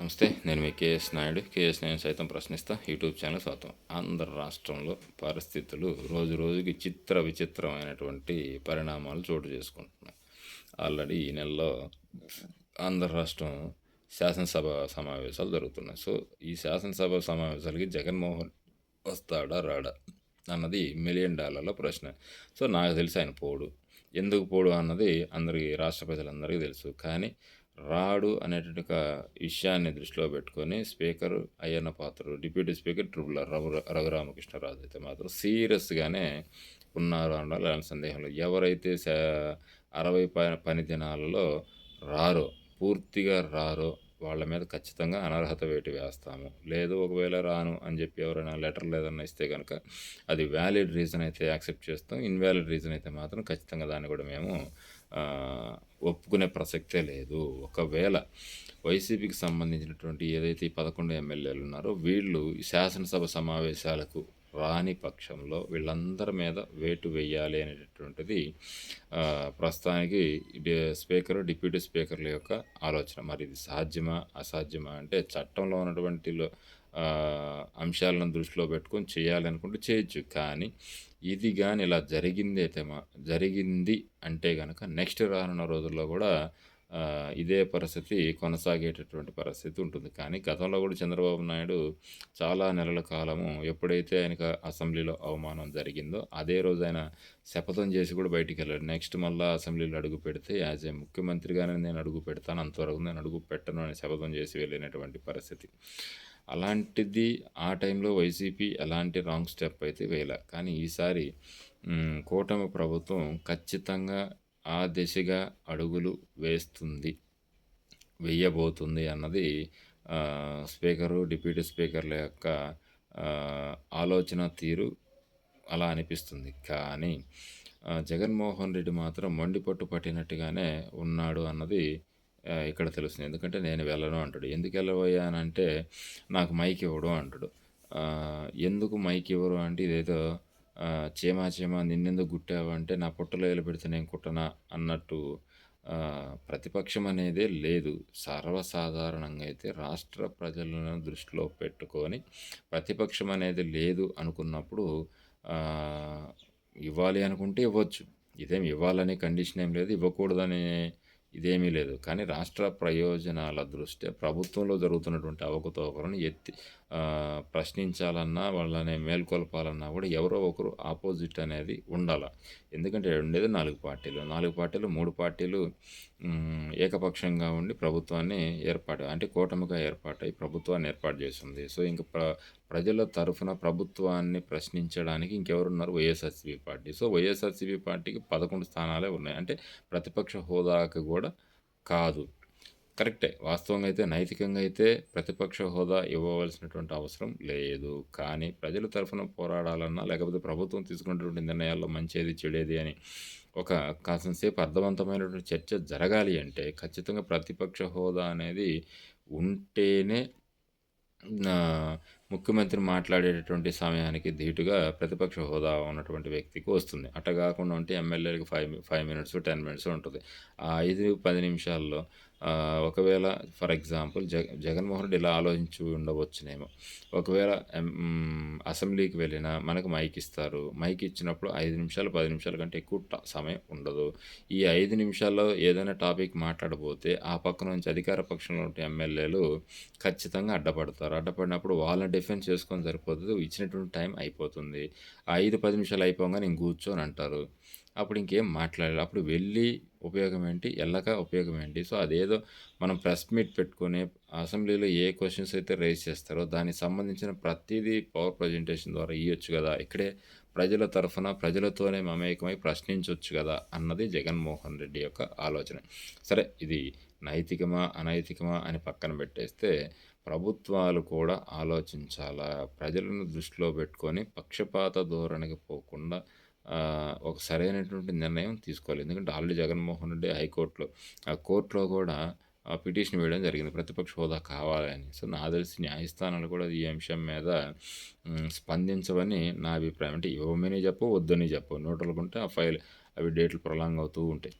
నమస్తే నేను మీ కేఎస్ నాయుడు. కేఎస్ నాయుడు సైతం ప్రశ్నిస్తా. యూట్యూబ్ ఛానల్ స్వాతం ఆంధ్ర రాష్ట్రంలో పరిస్థితులు రోజు రోజుకి చిత్ర విచిత్రమైనటువంటి పరిణామాలు చోటు చేసుకుంటున్నాయి. ఆల్రెడీ ఈ నెలలో ఆంధ్ర రాష్ట్రం శాసనసభ సమావేశాలు జరుగుతున్నాయి. సో ఈ శాసనసభ సమావేశాలకి జగన్మోహన్ వస్తాడా రాడా అన్నది మిలియన్ డాలర్ల ప్రశ్న. సో నాకు తెలిసి ఆయన పోడు. ఎందుకు పోడు అన్నది అందరికీ రాష్ట్ర ప్రజలందరికీ తెలుసు. కానీ రాడు అనేటువంటి ఒక విషయాన్ని దృష్టిలో పెట్టుకొని speaker Ayyanna Patrudu deputy speaker triple Raghu Raghuramakrishnaraju అయితే మాత్రం సీరియస్గానే ఉన్నారు అనడం ఎలాంటి సందేహంలో. ఎవరైతే అరవై ప పని దినాలలో రారో పూర్తిగా రారో వాళ్ళ మీద ఖచ్చితంగా అనర్హత వేటు వేస్తాము. లేదు ఒకవేళ రాను అని చెప్పి ఎవరైనా లెటర్ లేదన్నా ఇస్తే కనుక అది వ్యాలిడ్ రీజన్ అయితే యాక్సెప్ట్ చేస్తాం. ఇన్వాలిడ్ రీజన్ అయితే మాత్రం ఖచ్చితంగా దాన్ని కూడా మేము ఒప్పుకునే ప్రసక్తే లేదు. ఒకవేళ వైసీపీకి సంబంధించినటువంటి ఏదైతే ఈ పదకొండు ఎమ్మెల్యేలు ఉన్నారో వీళ్ళు ఈ శాసనసభ సమావేశాలకు రాని పక్షంలో వీళ్ళందరి మీద వేటు వేయాలి అనేటటువంటిది ప్రస్తుతానికి స్పీకర్ డిప్యూటీ స్పీకర్ల యొక్క ఆలోచన. మరి ఇది సాధ్యమా అసాధ్యమా అంటే చట్టంలో ఉన్నటువంటి అంశాలను దృష్టిలో పెట్టుకొని చేయాలనుకుంటే చేయొచ్చు. కానీ ఇది కానీ ఇలా జరిగింది అయితే మా జరిగింది అంటే కనుక నెక్స్ట్ రానున్న రోజుల్లో కూడా ఇదే పరిస్థితి కొనసాగేటటువంటి పరిస్థితి ఉంటుంది. కానీ గతంలో కూడా చంద్రబాబు నాయుడు చాలా నెలల కాలము ఎప్పుడైతే ఆయనకు అసెంబ్లీలో అవమానం జరిగిందో అదే రోజు ఆయన శపథం చేసి కూడా బయటికి వెళ్ళాడు. నెక్స్ట్ మళ్ళీ అసెంబ్లీలో అడుగు పెడితే యాజ్ ఏ ముఖ్యమంత్రిగానే నేను అడుగు పెడతాను అంతవరకు నేను అడుగు పెట్టను అని శపథం చేసి వెళ్ళినటువంటి పరిస్థితి. అలాంటిది ఆ టైంలో వైసీపీ ఎలాంటి రాంగ్ స్టెప్ అయితే వేయలే. కానీ ఈసారి కూటమి ప్రభుత్వం ఖచ్చితంగా ఆ దిశగా అడుగులు వేస్తుంది వేయబోతుంది అన్నది స్పీకరు డిప్యూటీ స్పీకర్ల యొక్క ఆలోచన తీరు అలా అనిపిస్తుంది. కానీ జగన్మోహన్ రెడ్డి మాత్రం మొండిపట్టు పట్టినట్టుగానే ఉన్నాడు అన్నది ఇక్కడ తెలుస్తుంది. ఎందుకంటే నేను వెళ్ళను అంటాడు. ఎందుకు వెళ్ళబోయానంటే నాకు మైక్ ఇవ్వడు అంటాడు. ఎందుకు మైక్ ఇవ్వరు అంటే ఇదేదో చేమా చేమా నిన్నెందుకు గుట్టావు అంటే నా పుట్టలో వేలు పెడితే నేను కుట్టనా అన్నట్టు ప్రతిపక్షం అనేదే లేదు. సర్వసాధారణంగా అయితే రాష్ట్ర ప్రజలను దృష్టిలో పెట్టుకొని ప్రతిపక్షం అనేది లేదు అనుకున్నప్పుడు ఇవ్వాలి అనుకుంటే ఇవ్వచ్చు. ఇదేం ఇవ్వాలనే కండిషన్ ఏం లేదు. ఇవ్వకూడదనే ఇదేమీ లేదు. కానీ రాష్ట్ర ప్రయోజనాల దృష్ట్యా ప్రభుత్వంలో జరుగుతున్నటువంటి అవకతవకలను ఎత్తి ప్రశ్నించాలన్నా వాళ్ళని మేల్కొల్పాలన్నా కూడా ఎవరో ఒకరు ఆపోజిట్ అనేది ఉండాలి. ఎందుకంటే ఉండేది నాలుగు పార్టీలు. నాలుగు పార్టీలు మూడు పార్టీలు ఏకపక్షంగా ఉండి ప్రభుత్వాన్ని ఏర్పాటు అంటే కూటమిగా ఏర్పాటై ప్రభుత్వాన్ని ఏర్పాటు చేస్తుంది సో ఇంకా ప్ర ప్రజల తరఫున ప్రభుత్వాన్ని ప్రశ్నించడానికి ఇంకెవరున్నారు? వైఎస్ఆర్సీపీ పార్టీ. సో వైఎస్ఆర్సీపీ పార్టీకి పదకొండు స్థానాలే ఉన్నాయి. అంటే ప్రతిపక్ష హోదాకి కూడా కాదు. కరెక్టే. వాస్తవంగా అయితే నైతికంగా అయితే ప్రతిపక్ష హోదా ఇవ్వవలసినటువంటి అవసరం లేదు. కానీ ప్రజల తరఫున పోరాడాలన్నా లేకపోతే ప్రభుత్వం తీసుకున్నటువంటి నిర్ణయాల్లో మంచిది చెడేది అని ఒక కాసేపు అర్థవంతమైనటువంటి చర్చ జరగాలి అంటే ఖచ్చితంగా ప్రతిపక్ష హోదా అనేది ఉంటేనే ముఖ్యమంత్రి మాట్లాడేటటువంటి సమయానికి ధీటుగా ప్రతిపక్ష హోదా ఉన్నటువంటి వ్యక్తికి వస్తుంది. అట్ట కాకుండా ఉంటే ఎమ్మెల్యేలకు five five minutes ten minutes ఉంటుంది. ఆ ఐదు పది నిమిషాల్లో ఒకవేళ ఫర్ ఎగ్జాంపుల్ జగ జగన్మోహన్ రెడ్డి ఇలా ఆలోచించి ఉండవచ్చునేమో. ఒకవేళ అసెంబ్లీకి వెళ్ళినా మనకు మైక్ ఇస్తారు. మైక్ ఇచ్చినప్పుడు ఐదు నిమిషాలు పది నిమిషాల కంటే ఎక్కువ సమయం ఉండదు. ఈ ఐదు నిమిషాల్లో ఏదైనా టాపిక్ మాట్లాడబోతే ఆ పక్క నుంచి అధికార పక్షంలో ఉండే ఎమ్మెల్యేలు ఖచ్చితంగా అడ్డపడతారు. అడ్డపడినప్పుడు వాలంటీర్ డిఫెన్స్ చేసుకొని సరిపోతుంది. ఇచ్చినటువంటి టైం అయిపోతుంది. ఆ ఐదు పది నిమిషాలు అయిపోగానే ఇంక కూర్చొని అంటారు. అప్పుడు ఇంకేం మాట్లాడాలి అప్పుడు వెళ్ళి ఉపయోగం ఏంటి? వెళ్ళక ఉపయోగం ఏంటి? సో అదేదో మనం ప్రెస్ మీట్ పెట్టుకొని అసెంబ్లీలో ఏ క్వశ్చన్స్ అయితే రేస్ చేస్తారో దానికి సంబంధించిన ప్రతిదీ పవర్ ప్రజెంటేషన్ ద్వారా ఇవ్వచ్చు కదా. ఇక్కడే ప్రజల తరఫున ప్రజలతోనే మమేకమై ప్రశ్నించవచ్చు కదా అన్నది జగన్మోహన్ రెడ్డి యొక్క ఆలోచన. సరే ఇది నైతికమా అనైతికమా అని పక్కన పెట్టేస్తే ప్రభుత్వాలు కూడా ఆలోచించాలా? ప్రజలను దృష్టిలో పెట్టుకొని పక్షపాత ధోరణికి పోకుండా ఒక సరైనటువంటి నిర్ణయం తీసుకోవాలి. ఎందుకంటే ఆల్రెడీ జగన్మోహన్ రెడ్డి హైకోర్టులో ఆ కోర్టులో కూడా ఆ పిటిషన్ వేయడం జరిగింది. ప్రతిపక్ష హోదా కావాలని. సో నా తెలిసి న్యాయస్థానాలు కూడా ఈ అంశం మీద స్పందించవని నా అభిప్రాయం. అంటే ఇవ్వమని చెప్పు వద్దని చెప్పు. నోటలుకుంటే ఆ ఫైల్ అవి డేట్లు ప్రొలాంగ్ అవుతూ ఉంటాయి.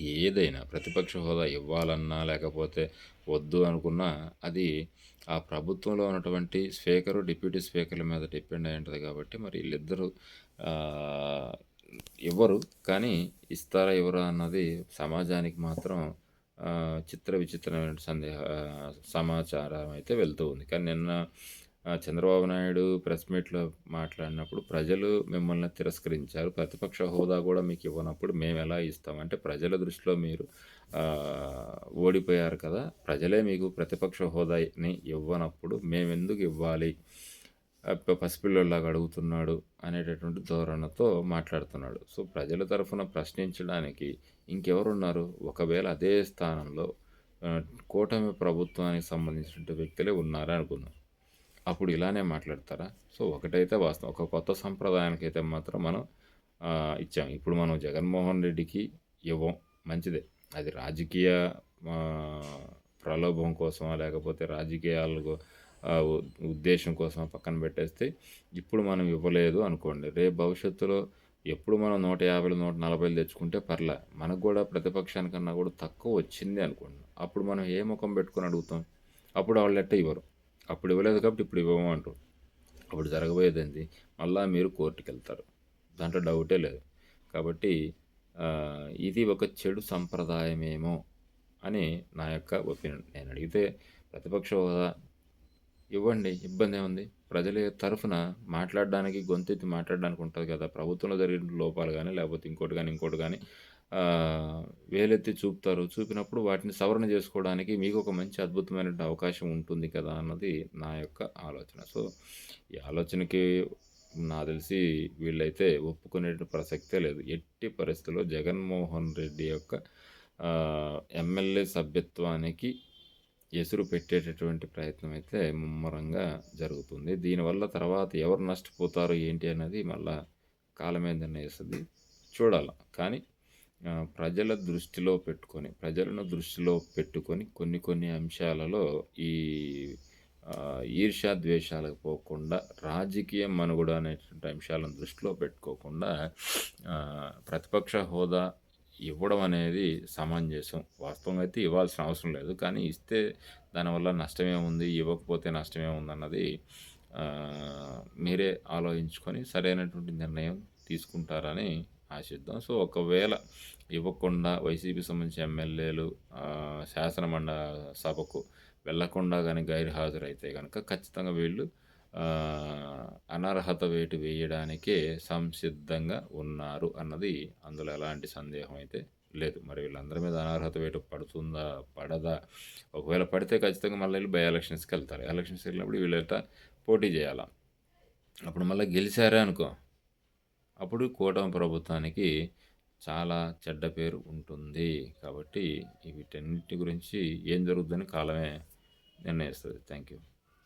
ఏదైనా ప్రతిపక్ష హోదా ఇవ్వాలన్నా లేకపోతే వద్దు అనుకున్నా అది ఆ ప్రభుత్వంలో ఉన్నటువంటి స్పీకరు డిప్యూటీ స్పీకర్ల మీద డిపెండ్ అయి ఉంటుంది కాబట్టి మరి వీళ్ళిద్దరూ ఇవ్వరు. కానీ ఇస్తారా ఇవ్వరా అన్నది సమాజానికి మాత్రం చిత్ర విచిత్రమైన సందేహ సమాచారం అయితే వెళ్తూ ఉంది. కానీ నిన్న చంద్రబాబు నాయుడు ప్రెస్ మీట్లో మాట్లాడినప్పుడు ప్రజలు మిమ్మల్ని తిరస్కరించారు. ప్రతిపక్ష హోదా కూడా మీకు ఇవ్వనప్పుడు మేము ఎలా ఇస్తాం? అంటే ప్రజల దృష్టిలో మీరు ఓడిపోయారు కదా ప్రజలే మీకు ప్రతిపక్ష హోదాని ఇవ్వనప్పుడు మేము ఎందుకు ఇవ్వాలి? పసిపిల్లలాగా అడుగుతున్నాడు అనేటటువంటి ధోరణతో మాట్లాడుతున్నాడు. సో ప్రజల తరఫున ప్రశ్నించడానికి ఇంకెవరున్నారు? ఒకవేళ అదే స్థానంలో కూటమి ప్రభుత్వానికి సంబంధించిన వ్యక్తులే ఉన్నారా అనుకుందాం. అప్పుడు ఇలానే మాట్లాడతారా? సో ఒకటైతే వాస్తవం ఒక కొత్త సంప్రదాయానికి అయితే మాత్రం మనం ఇచ్చాం. ఇప్పుడు మనం జగన్మోహన్ రెడ్డికి ఇవ్వం మంచిదే. అది రాజకీయ ప్రలోభం కోసమా లేకపోతే రాజకీయాలకు ఉద్దేశం కోసం పక్కన పెట్టేస్తే ఇప్పుడు మనం ఇవ్వలేదు అనుకోండి. రేపు భవిష్యత్తులో ఎప్పుడు మనం నూట యాభైలు నూట నలభైలు తెచ్చుకుంటే పర్లే. మనకు కూడా ప్రతిపక్షానికన్నా కూడా తక్కువ వచ్చింది అనుకోండి. అప్పుడు మనం ఏ ముఖం పెట్టుకొని అడుగుతాం? అప్పుడు వాళ్ళు ఎట్ట ఇవ్వరు. అప్పుడు ఇవ్వలేదు కాబట్టి ఇప్పుడు ఇవ్వము అంటారు. అప్పుడు జరగబోయేది మళ్ళా మీరు కోర్టుకి వెళ్తారు దాంట్లో డౌటే లేదు. కాబట్టి ఇది ఒక చెడు సంప్రదాయమేమో అని నా యొక్క ఒపీనియన్. నేను అడిగితే ప్రతిపక్ష హోదా ఇవ్వండి ఇబ్బంది ఏముంది? ప్రజల తరఫున మాట్లాడడానికి గొంతెత్తి మాట్లాడడానికి ఉంటుంది కదా. ప్రభుత్వంలో జరిగిన లోపాలు కానీ లేకపోతే ఇంకోటి కానీ ఇంకోటి కానీ వేలెత్తి చూపుతారు. చూపినప్పుడు వాటిని సవరణ చేసుకోవడానికి మీకు ఒక మంచి అద్భుతమైన అవకాశం ఉంటుంది కదా అన్నది నా యొక్క ఆలోచన. సో ఈ ఆలోచనకి నా తెలిసి వీళ్ళైతే ఒప్పుకునే ప్రసక్తే లేదు. ఎట్టి పరిస్థితుల్లో జగన్మోహన్ రెడ్డి యొక్క ఎమ్మెల్యే సభ్యత్వానికి ఎసురు పెట్టేటటువంటి ప్రయత్నం అయితే ముమ్మరంగా జరుగుతుంది. దీనివల్ల తర్వాత ఎవరు నష్టపోతారు ఏంటి అనేది మళ్ళా కాలమే నిర్ణయిస్తుంది. చూడాలి. కానీ ప్రజల దృష్టిలో పెట్టుకొని ప్రజలను దృష్టిలో పెట్టుకొని కొన్ని కొన్ని అంశాలలో ఈ ఈర్ష్యా ద్వేషాలకు పోకుండా రాజకీయ మనుగడ అనేటువంటి అంశాలను దృష్టిలో పెట్టుకోకుండా ప్రతిపక్ష హోదా ఇవ్వడం అనేది సమంజసం. వాస్తవంగా అయితే ఇవ్వాల్సిన అవసరం లేదు. కానీ ఇస్తే దానివల్ల నష్టమేముంది? ఇవ్వకపోతే నష్టమేముందన్నది మీరే ఆలోచించుకొని సరైనటువంటి నిర్ణయం తీసుకుంటారని ఆశిద్దాం సో ఒకవేళ ఇవ్వకుండా వైసీపీ సంబంధించిన ఎమ్మెల్యేలు శాసనమండ సభకు వెళ్ళకుండా కానీ గైర్హాజరైతే కనుక ఖచ్చితంగా వీళ్ళు అనర్హత వేటు వేయడానికే సంసిద్ధంగా ఉన్నారు అన్నది అందులో ఎలాంటి సందేహం అయితే లేదు. మరి వీళ్ళందరి మీద అనర్హత వేటు పడుతుందా పడదా? ఒకవేళ పడితే ఖచ్చితంగా మళ్ళీ వీళ్ళు బై ఎలక్షన్స్కి వెళ్తారు. ఎలక్షన్స్కి వెళ్ళినప్పుడు వీళ్ళట పోటీ చేయాలి? అప్పుడు మళ్ళీ గెలిచారే అనుకో అప్పుడు కూటమి ప్రభుత్వానికి చాలా చెడ్డ పేరు ఉంటుంది. కాబట్టి వీటన్నిటి గురించి ఏం జరుగుతుందని కాలమే నిర్ణయిస్తుంది. Thank you